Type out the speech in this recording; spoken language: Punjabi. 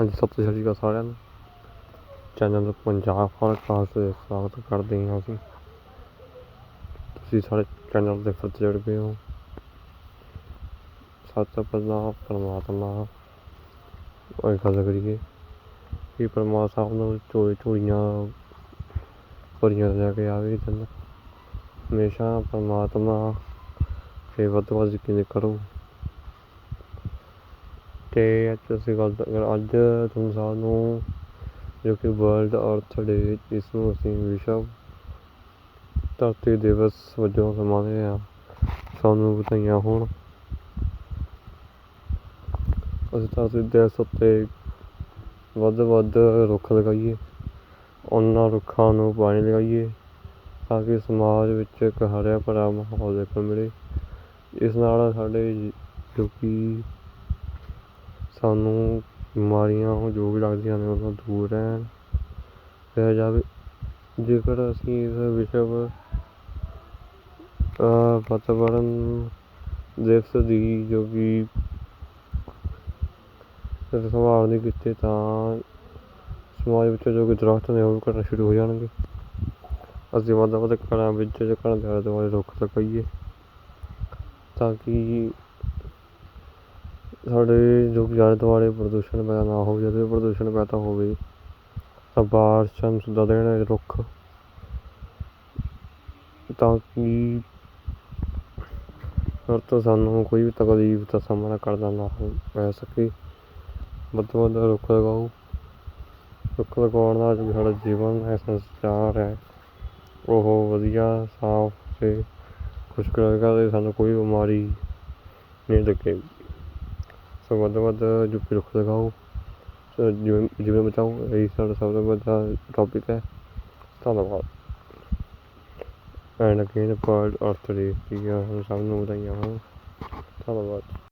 ਹਾਂਜੀ ਸਤਿ ਸ਼੍ਰੀ ਅਕਾਲ ਸਾਰਿਆਂ ਨੂੰ। ਚੈਨਲ ਪੰਜਾਬ ਫੋਰਕਾਸਟ ਤੇ ਸਵਾਗਤ ਕਰਦੇ ਹਾਂ ਅਸੀਂ। ਤੁਸੀਂ ਸਾਡੇ ਚੈਨਲ ਦੇ ਫਤ ਜੁੜ ਗਏ ਹੋ। ਸਭ ਤੋਂ ਪਹਿਲਾਂ ਪਰਮਾਤਮਾ ਉਹ ਗੱਲ ਕਰੀਏ ਕਿ ਪਰਮਾਤਮਾ ਸਾਹਿਬ ਨੂੰ ਚੋਰੀ ਚੋਰੀਆਂ ਭਰੀਆਂ ਲੈ ਕੇ ਆਵੇ ਦਿਨ। ਹਮੇਸ਼ਾ ਪਰਮਾਤਮਾ ਤੇ ਤੋਂ ਵੱਧ ਯਕੀਨ ਕਰੋ। ਅਤੇ ਅੱਜ ਅਸੀਂ ਗੱਲ ਅੱਜ ਤੁਹਾਨੂੰ ਸਾਰਿਆਂ ਨੂੰ ਜੋ ਕਿ ਵਰਲਡ ਅਰਥ ਡੇ ਇਸ ਨੂੰ ਅਸੀਂ ਵਿਸ਼ਵ ਧਰਤੀ ਦਿਵਸ ਵਜੋਂ ਮਨਾਉਂਦੇ ਹਾਂ, ਸਾਨੂੰ ਵਧਾਈਆਂ ਹੋਣ। ਅਸੀਂ ਧਰਤੀ ਦਿਵਸ ਉੱਤੇ ਵੱਧ ਵੱਧ ਰੁੱਖ ਲਗਾਈਏ, ਉਹਨਾਂ ਰੁੱਖਾਂ ਨੂੰ ਪਾਣੀ ਲਗਾਈਏ, ਤਾਂ ਕਿ ਸਮਾਜ ਵਿੱਚ ਇੱਕ ਹਰਿਆ ਭਰਿਆ ਮਾਹੌਲ ਦੇਖਣ ਨੂੰ ਮਿਲੇ। ਇਸ ਨਾਲ ਸਾਡੇ ਜੋ ਕਿ ਸਾਨੂੰ ਬਿਮਾਰੀਆਂ ਜੋ ਵੀ ਲੱਗਦੀਆਂ ਨੇ ਉਹਨਾਂ ਤੋਂ ਦੂਰ ਰਹਿਣ, ਰਹਿ ਜਾਵੇ। ਜੇਕਰ ਅਸੀਂ ਇਸ ਵਿਸ਼ਵ ਵਾਤਾਵਰਨ ਦਿਵਸ ਦੀ ਜੋ ਕਿ ਸੰਭਾਲ ਨਹੀਂ ਕੀਤੀ, ਤਾਂ ਸਮਾਜ ਵਿੱਚ ਜੋ ਕਿ ਦਰੱਖਤ ਨੇ ਉਹ ਵੀ ਘਟਣਾ ਸ਼ੁਰੂ ਹੋ ਜਾਣਗੇ। ਅਸੀਂ ਵੱਧ ਤੋਂ ਵੱਧ ਘਰਾਂ ਵਿੱਚ ਜਾਂ ਘਰਾਂ ਦੇ ਆਲੇ ਦੁਆਲੇ ਰੁੱਖ ਲਗਾਈਏ ਤਾਂ ਕਿ ਸਾਡੇ ਜੋ ਕਿ ਆਲੇ ਦੁਆਲੇ ਪ੍ਰਦੂਸ਼ਣ ਪੈਦਾ ਨਾ ਹੋਵੇ, ਜਦੋਂ ਵੀ ਪ੍ਰਦੂਸ਼ਣ ਪੈਦਾ ਹੋਵੇ। ਤਾਂ ਬਾਰਿਸ਼ਾਂ ਨੂੰ ਸੱਦਾ ਦੇਣ ਰੁੱਖ। ਤਾਂ ਕਿ ਫਿਰ ਤੋਂ ਸਾਨੂੰ ਕੋਈ ਵੀ ਤਕਲੀਫ ਦਾ ਸਾਹਮਣਾ ਕਰਨਾ ਨਾ ਹੋ ਪੈ ਸਕੇ। ਵੱਧ ਤੋਂ ਵੱਧ ਰੁੱਖ ਲਗਾਓ। ਰੁੱਖ ਲਗਾਉਣ ਨਾਲ ਜੋ ਸਾਡਾ ਜੀਵਨ ਹੈ, ਸੰਸਾਰ ਹੈ, ਉਹ ਵਧੀਆ, ਸਾਫ਼ ਅਤੇ ਖੁਸ਼ਕ ਰਹੇਗਾ ਅਤੇ ਸਾਨੂੰ ਕੋਈ ਬਿਮਾਰੀ ਨਹੀਂ ਲੱਗੇਗੀ ਸੋ ਵੱਧ ਤੋਂ ਵੱਧ ਜੋ ਰੁੱਖ ਲਗਾਓ। ਸੋ ਜਿਵੇਂ ਬਚਾਓ ਇਹੀ ਸਾਡਾ ਸਭ ਤੋਂ ਵੱਡਾ ਟੋਪਿਕ ਹੈ। ਧੰਨਵਾਦ। ਐਂਡ ਅਗੇਨ ਵਰਲਡ ਅਰਥ ਡੇ ਦੀਆਂ ਸਭ ਨੂੰ ਵਧਾਈਆਂ ਹੋਣ। ਧੰਨਵਾਦ।